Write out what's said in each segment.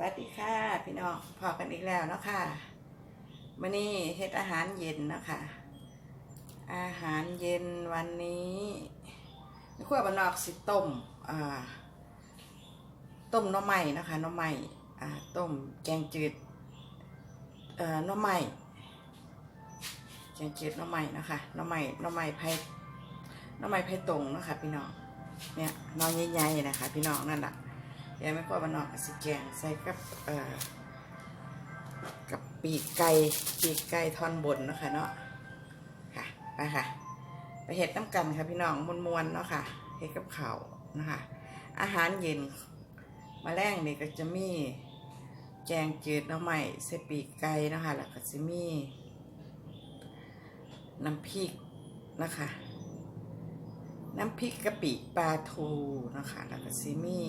วัสดีค่ะ พี่น้องพอกันอีกแล้วเนาะค่ะมื่อนี้เฮ็ดอาหารเย็นเนาะค่ะ อาหารเย็นวันนี้ขั้วบานอกสิต้มอ่าต้มน้ำใหม่นะคะน้ำใหม่อ่าต้มแกงจืดเอ่อน้ำใหม่แกงจืดน้ำใหม่นะคะน้ำใหม่น้ำใหม่ไผ่น้ำใหม่ไผ่ตรงนะคะพี่น้องเนี่ยน้องใหญ่ๆนะคะ พี่น้องนั่นแหละ ยายไม่กลัวมันออกสิแกงใส่กับเอ่อกับปีกไก่ปีกไก่ท่อนบนเนาะคะเนาะค่ะไปค่ะไปเห็ดน้ำกันค่ะพี่น้องมวนๆเนาะค่ะเห็ดกับข้าวนะคะอาหารเย็นมาแรงนี่ก็จะมีแกงจืดน้ำใหม่ใส่ปีกไก่นะคะแล้วก็จะมีน้ำพริกนะคะ น้ำพริกกะปิปลาทูนะคะแล้วก็ซิมี่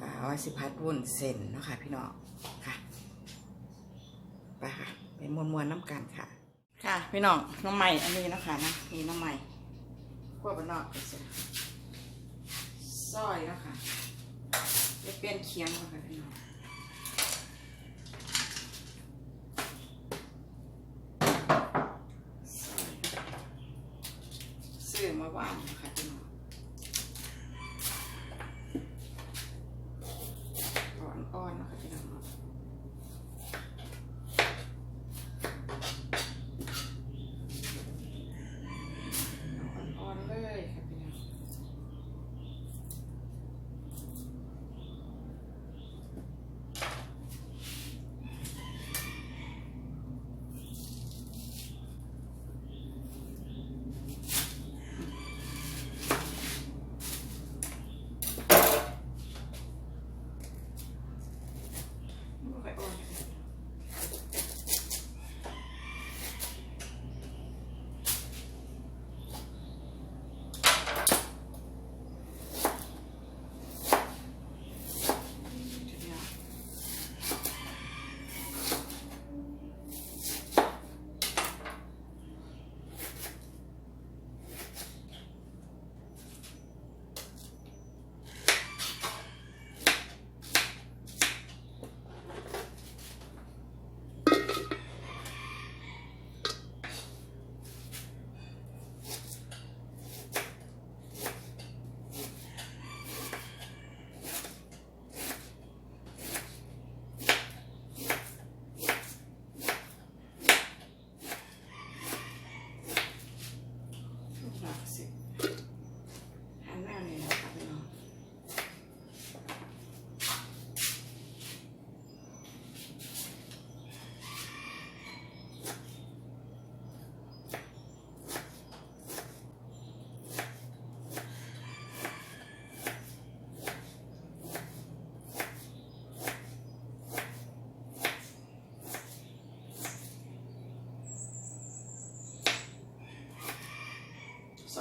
ว่าสิพัดวุ่นเส้นเนาะค่ะ พี่น้องค่ะไปค่ะไปมวนมวนน้ำกันค่ะ ค่ะ พี่น้องน้องใหม่อันนี้เนาะคะนะนี่น้องใหม่พวกบ้านนอกก็จะซอยนะค่ะจะเปลี่ยนเคียงเนาะค่ะพี่น้อง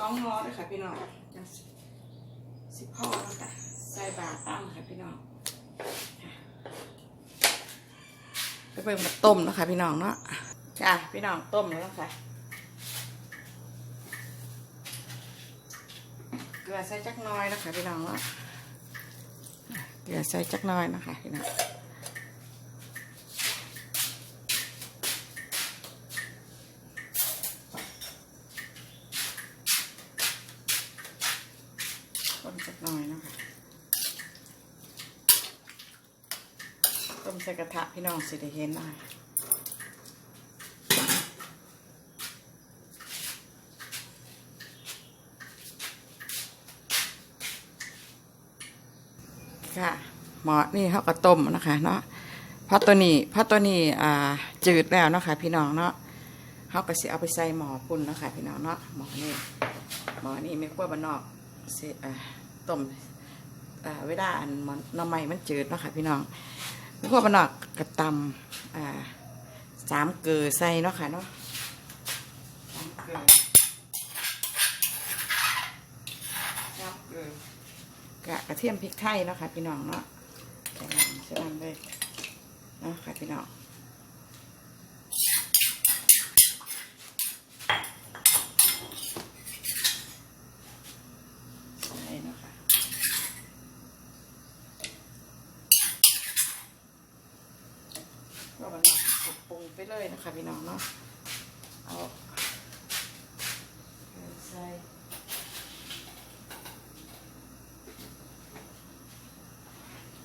องงอด้วยค่ะพี่น้องสิพ่อแล้วค่ะใส่บาตตั้งค่ะพี่น้องไปเบิ่งมาต้มนะคะพี่น้องเนาะจ้ะพี่น้องต้มแล้วนะค่ะเกลือใส่จักน้อยนะคะพี่น้องเนาะเกลือใส่จักน้อยนะคะพี่น้องต้มจักหน้อยเนาะคะต้มใส่ กระทะพี่น้องสิได้เห็นหน่อยค่ะหมอนี่เขาก็ต้มนะคะเนาะพราะตัวนี้พราะตัวนี้อ่าจืดแล้วเนาะค่ะพี่น้องเนาะเขาก็สิเอาไปใส่หมอปุ่นเนาะค่ะพี่น้องเนาะหมอนี่หมอนี่ไม่ขั้วบานนอกสิอ่าต้มอ่าเวลาอันหมอน้ำใหม่มันจืดเนาะค่ะพี่น้อง ขั้วบานนอกกระตำอ่าสามเกลือใส่เนาะค่ะเนาะสามเกลือสามเกลือกะกระเทียมพริกไทยเนาะค่ะพี่น้องเนาะใส่น้ำใส่น้ำเลยเนาะค่ะพี่น้องใส่เนาะค่ะ ไปเลยนะ คะพี่น้องเนาะเอาใส่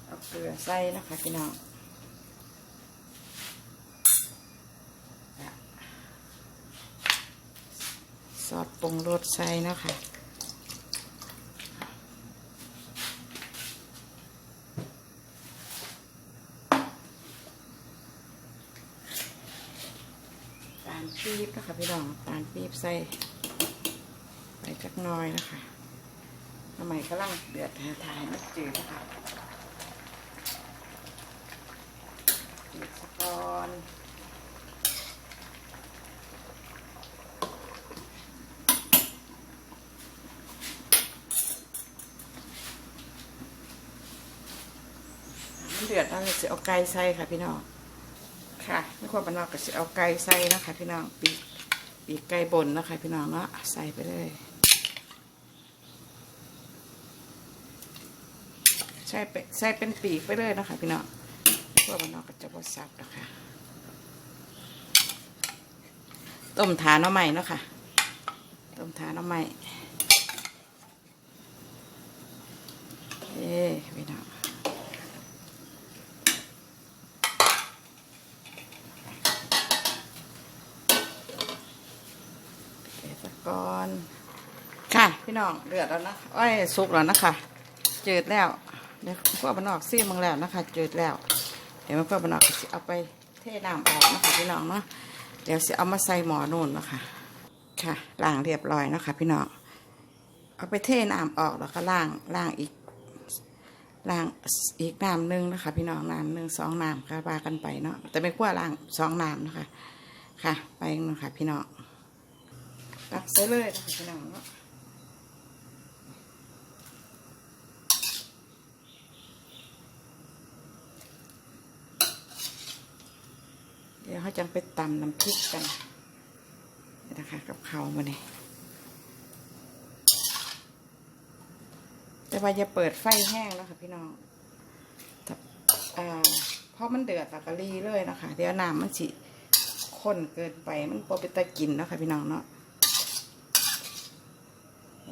เอาเกลือใส่นะคะพี่น้องซอสปรุงรสใส่นะคะ ตาลปี๊บ นะคะพี่น้องตาลปี๊บใส่ไปจักน้อยนะคะทำไมกำลังเดือดถ่ายมันจืดนะคะจืดสะกอนเดือดแล้วจะเอาไก่ใส่ค่ะพี่น้องค่ะไม่ควรบรรนอกก็จะเอาไก่ใส่นะคะพี่น้องปีก ปีกไก่บนนะคะพี่น้องเนาะใส่ไปเลย ใส่ไปใส่เป็นปีกไปเลยนะคะพี่น้องไม่ควรบรรนอกก็จะบดซับนะคะต้มถาหน้ำใหม่เนาะค่ะต้มถาหน้ำใหม่เอ้พี่น้อง เดี๋ยวสักก่อนค่ะ พี่น้องเดือดแล้วนะอ้อยสุกแล้วนะคะจืดแล้วเดี๋ยวพวกมันออกซี่มึงแล้วนะคะจืดแล้ว เดี๋ยวพวกมันออกเอาไปเทน้ำออกนะคะพี่น้องเนาะเดี๋ยวสิเอามาใส่หมอนู่นนะคะค่ะล้างเรียบร้อยนะคะพี่น้องเอาไปเทน้ำออกแล้วก็ล้างล้างอีกล้างอีกน้ำหนึงนะคะ พี่น้องน้ำหนึ่งสองน้ำก็ว่ากันไปเนาะแต่ไม่กลัวล้างสองน้ำนะคะ ค่ะ ไปเนะค่ะพี่น้องตักใส่เลยนะคะพี่น้องเนาะ ดี๋ยวเขาจังไปตำน้ำพริกกันนะคะกับเขามาเนี่ยแต่ว่าอย่าเปิดไฟแห้งแล้วค่ะพี่น้องถ้าอ่าเพราะมันเดือดตะกะลีเลยนะคะเดี๋ยวน้ำมันสิข้นเกินไปมันพอเป็นตะกินเนาะคะพี่น้องเนาะ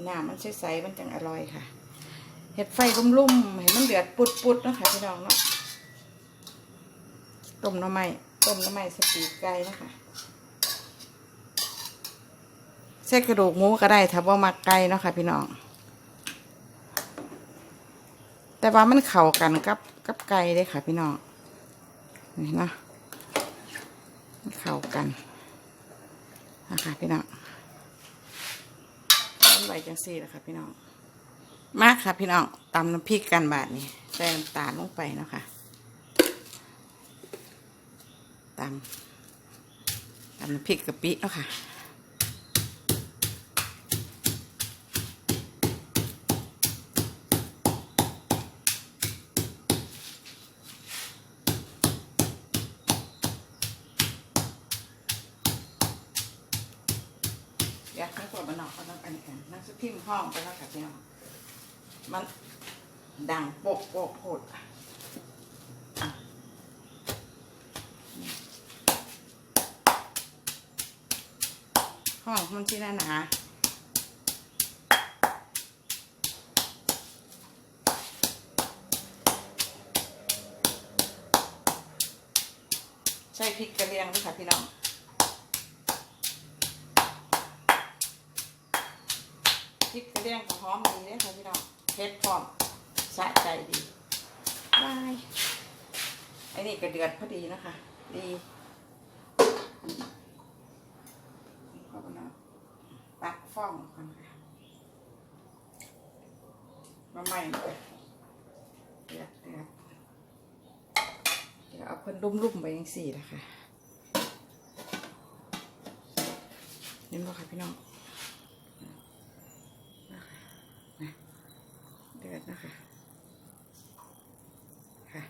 น้ำมันใสๆมันจังอร่อยค่ะ เห็ดไฟรุ่มๆให้มันเดือดปุดๆนะคะพี่น้องเนาะต้มหน้ำไม้ ต้มน้ำไม้สปีกไก่นะคะใส่กระดูกหมูก็ได้ถ้าว่ามักไก่เนาะค่ะพี่น้อง แต่ว่ามันเข้ากันกับกับไก่เลยค่ะ พี่น้องนี่นะมันเข้ากันนะคะพี่น้องทำไรจังซี่แหละค่ะพี่น้อง มากค่ะพี่น้องตำน้ำพริกกันบาทนี้ใส่น้ำตาลลงไปเนาะค่ะ ตำตำพริกกะปิเนาะค่ะอยกให้กดมันออกก็ต้องอันกันนักสุพิมพ์ห้องไปแล้วค่ะพี่น้องมันดังโปกโปกโผด ห้องมันที่นั่นนะใส่พริกกระเลียงด้วยค่ะพี่น้องพริกกระเลียงกับหอมดีเลยค่ะพี่น้องเผ็ดพร้อมสะใจดีบายไอ้นี่ก็เดือดพอดีนะคะ ดีขอบคุณนะปักฟ้องก่อนค่ะ มาใหม่เลยเดือดเดือดเดี๋ยวเอาเพิ่นรุ่มๆไปยังสี่นะคะเห็นบ่ค่ะพี่น้องเดือดนะคะค่ะ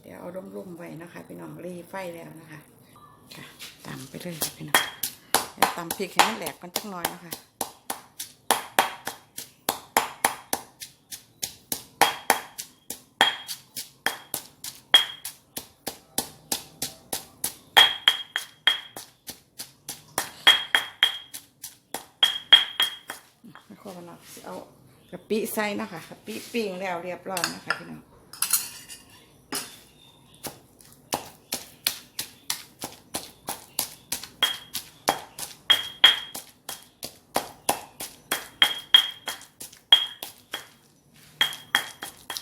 เดี๋ยวเอาร่มๆไว้นะคะ พี่น้องรีไฟแล้วนะคะ ค่ะตำไปเลยค่ะพี่น้องตำพริกให้มันแหลกกันจักหน่อยนะคะ สิ เอากะปิใส่นะคะกะปิปิ้งแล้วเรียบร้อยนะคะพี่น้อง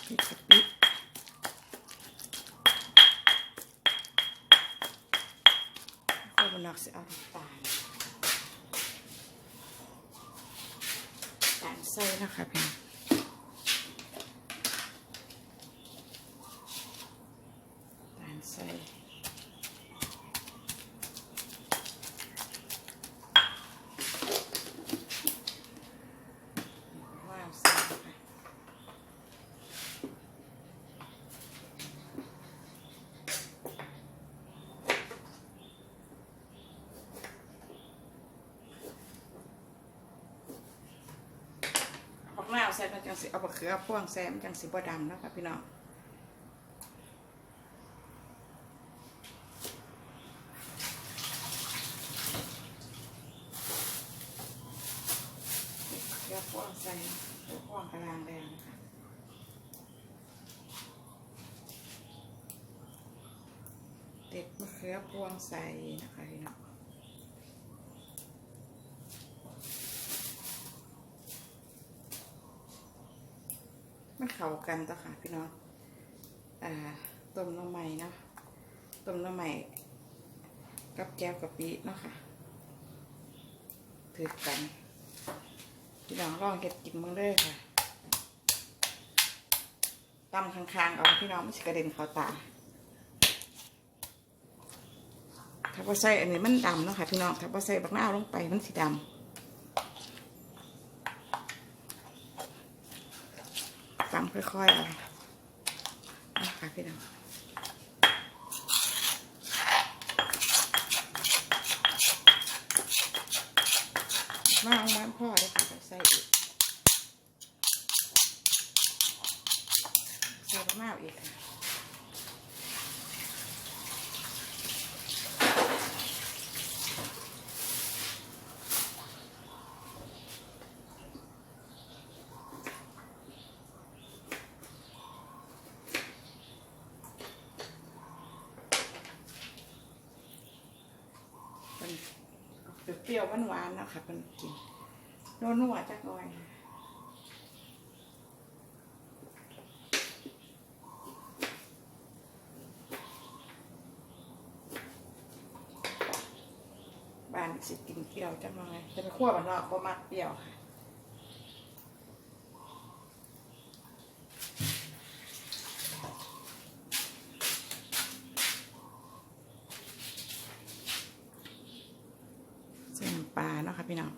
พริกกะปิก็มันนอกสิเอาน้ำตาลตาลใส่นะคะพี่น้องตาลใส่ว้าวใส่นะคะ ผักหน้าว ใส่มันจังสิเอาบักเขือพ่วงแซมจังสิบ่ดำนะค่ะพี่น้องเขือพ่วงใส่เขือพ่วงกระลางแดงนะคะเด็ดมะเขือพวงใส่นะคะพี่น้อง มันเข้ากันต่อค่ะพี่น้องอ่าต้มน้ำใหม่เนาะต้มน้ำใหม่กับแก้วกะปิเนาะค่ะถือกันพี่น้องลองเก็ดกินมึงเลยค่ะตำค้างๆเอาพี่น้องไม่ใช่กระเด็นเข้าตาถ้าว่าใส่อันนี้มันดำเนาะค่ะพี่น้องถ้าว่าใส่บักหน้าลงไปมันสีดำ ตำค่อยๆเอานะคะพี่น้องมาเอาน้ำพ่อเลยค่ะใส่อีกใส่มะนาวอีกค่ะเป็นเป รี้ยวๆหวานๆเนาะค่ะเพิ่นกินนัวจักหน่อยบ้านสิกินเปรี้ยวจังเลยจะไปคั่วมันนอกบ่มักเปรี้ยวค่ะ เส้นปลาเนาะ ค่ะพี่น้อง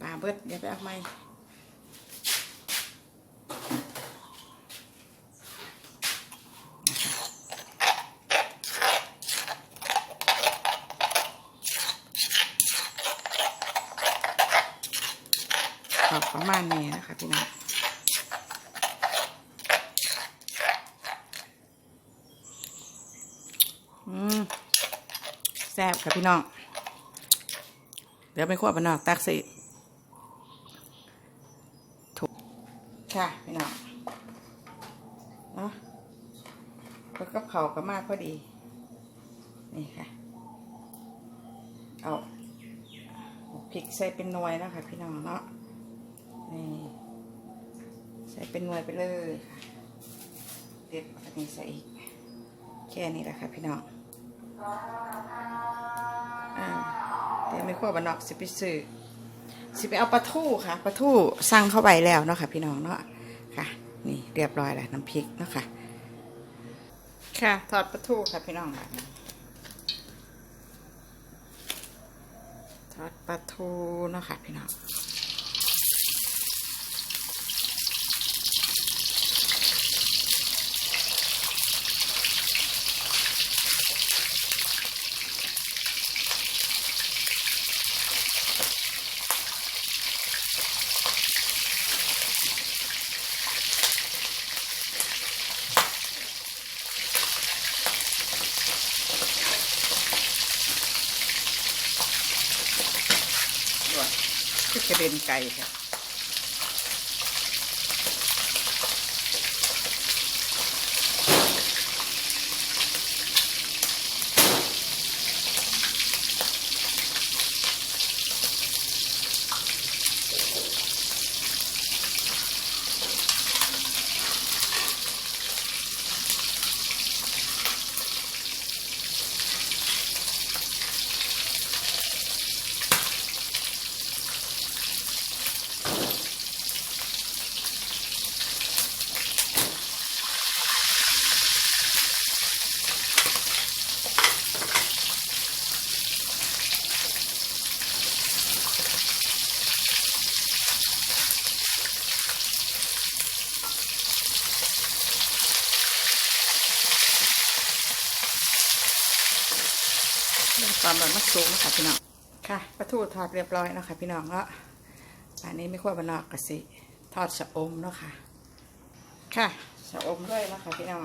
ปลาเบิดเดี๋ยวไปเอาไม้ขอบประมาณนี้นะคะพี่น้อง อืม แซ่บ ค่ะพี่น้อง เดี๋ยวไปคั่วปนนอกตักสิถูกค่ะพี่น้องเนาะแล้วก็เผากับมากพอดี นี่ค่ะ เอาพริกใส่เป็นหน่วยนะคะพี่น้องเนาะ นี่ ใส่เป็นหน่วยไปเลยค่ะเด็ดอันนี้ใส่อีกแค่นี้แหละค่ะพี่น้อง เดี๋ยวไม่ขั้วบะนอกสิไปซื้อสิไปเอาปลาทูค่ะปลาทูสั่งเข้าไปแล้วเนาะค่ะพี่น้องเนาะค่ะ นี่เรียบร้อยแล้วน้ำพริกเนาะค่ะ ค่ะทอดปลาทูค่ะพี่น้องทอดปลาทูเนาะค่ะพี่น้องด้วย กระ เด็นไก่ค่ะ ริ่มตอนแบบมักสูงนะคะพี่น้องค่ะปลาทูทอดเรียบร้อยนะค่ะพี่น้องแล้วอันนี้ไม่ควรบนอกกะสิทอดชะอมเนาะค่ะ ค่ะชะอมด้วยนะคะพี่น้อง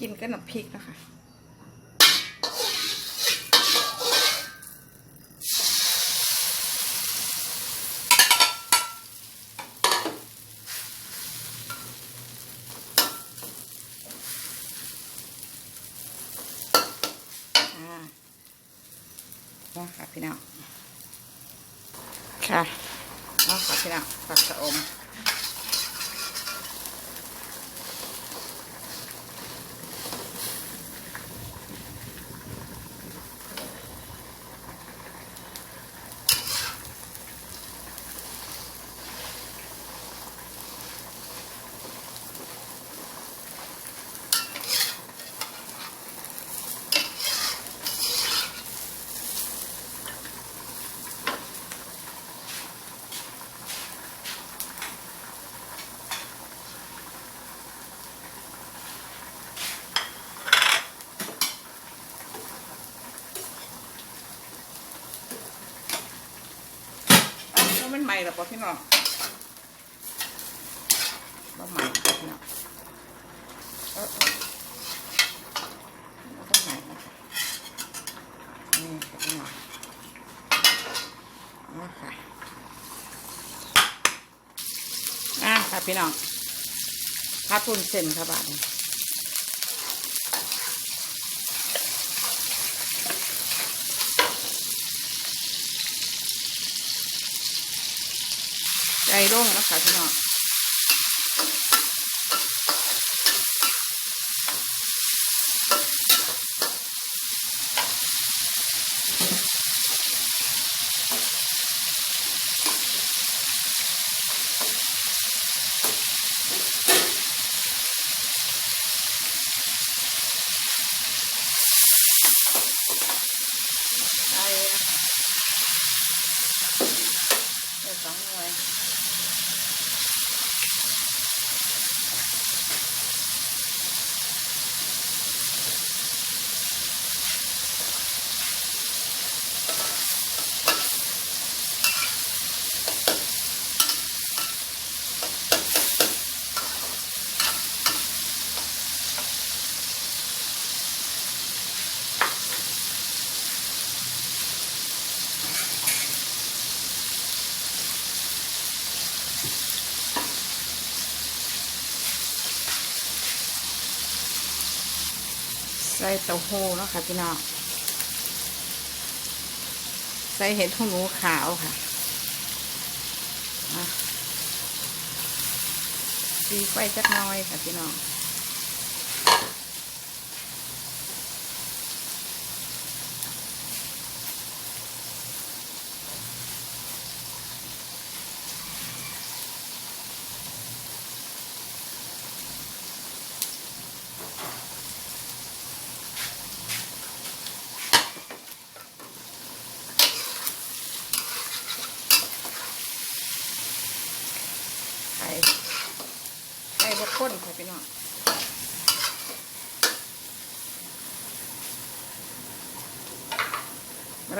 กินกับน้ำพริกนะคะ อ่าว่าค่ะพี่น้อง ค่ะว่าค่ะพี่น้องผักชะอม อ้าวแล้วมันใหม่หรอปะพี่น้องว่าใหม่พี่น้องเออเออแล้วก็ใหม่นี่พี่น้องเอาค่ะอะค่ะพี่น้องพัดปุ่นเส้นค่ะบาท ใจร่งแล้วค่ะพี่น้อง เต้าหู้เนาะค่ะพี่น้องใส่เห็ดหูหนูขาวค่ะดีไฟจักน้อยค่ะพี่น้อง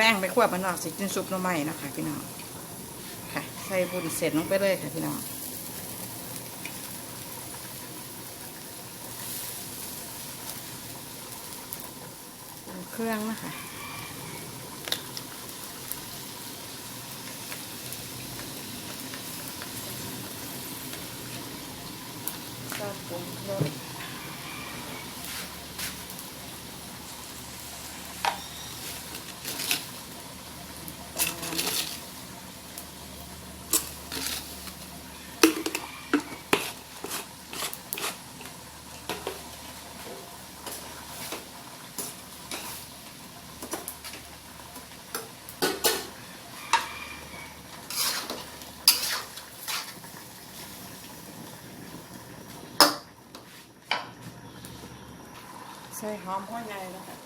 แรงไปขวบมันออกสิจินซุปน้ำใหม่นะคะพี่น้องค่ะใส่บุญเสร็จลงไปเลยค่ะพี่น้องเครื่องนะคะก็ปรุงรส ใส่หอมหัวใหญ่แล้วค่ะ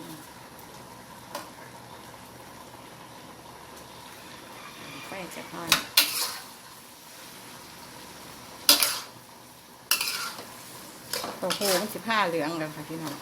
ไฟจะพอนตัวโหมันสิผ้าเหลืองแล้วค่ะพี่น้อง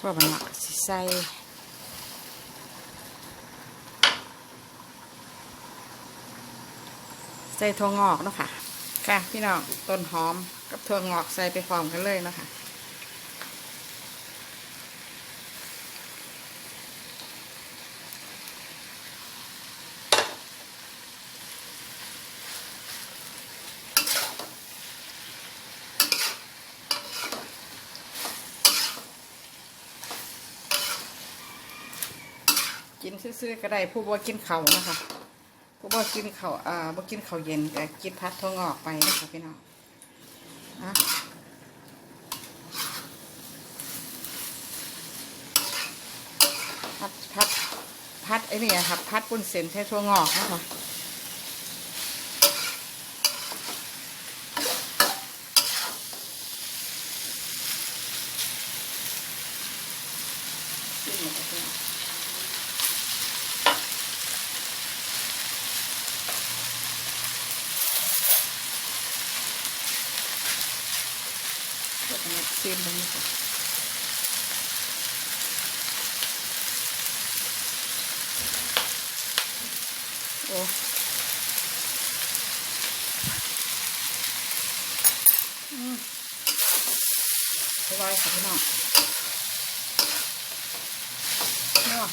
พวกมันหมักสิใส่ใส่ถั่วงอกเนาะค่ะ ค่ะ พี่น้องต้นหอมกับถั่วงอกใส่ไปพร้อมกันเลยเนาะคะ ซื่อๆก็ได้ผู้บ่กินเขานะคะ ผู้บ่กินเขาเอ่าบ่กินเขาเย็นก็กินพัดถั่วงออกไปนะคะพี่น้องนะพัดพัดพัดไอ้นี่ครับพัดปุ้นเส้นใช้ทั่วงอกนะคะกินหมดแล้วพี่น้องเดี๋ยวจะชิมตรงนี้ก่อนโอ้อืม สบายค่ะพี่น้องเนาะ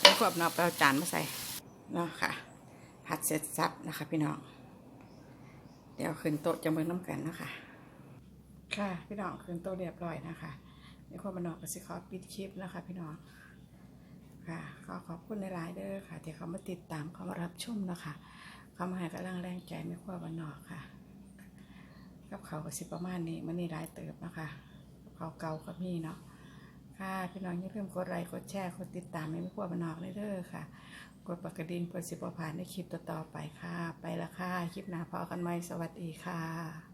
เป็นขวบเนาะไปเอาจานมาใส่เนาะค่ะ ผัดเสร็จสับนะคะ พี่น้อง เดี๋ยวขึ้นโต๊ะจะเบิ่งน้ำกันนะคะค่ะพี่น้องขึ้นโต๊ะเรียบร้อยนะคะในความบันนอกกสิขอปิดคลิปนะคะ พี่น้องค่ะขอขอบคุณในหลายๆเด้อค่ะ ที่เขามาติดตามเขามารับชมนะคะเขามาให้กำลังแรงใจไม่ขั้วบันนอกค่ะ กับเขาก็สิประมาณนี้มันนี่หลายเติบนะคะกับเขาเก่าก็มีเนาะค่ะพี่น้องอย่าลืมกดไลค์กดแชร์กดติดตามให้ไม่พลาดบันออกเลยเด้อค่ะ กดปากกระดิ่งเพื่อสิบผ่านในคลิปต่อๆไปค่ะ ไปละค่ะ คลิปหน้าพอกันไหมสวัสดีค่ะ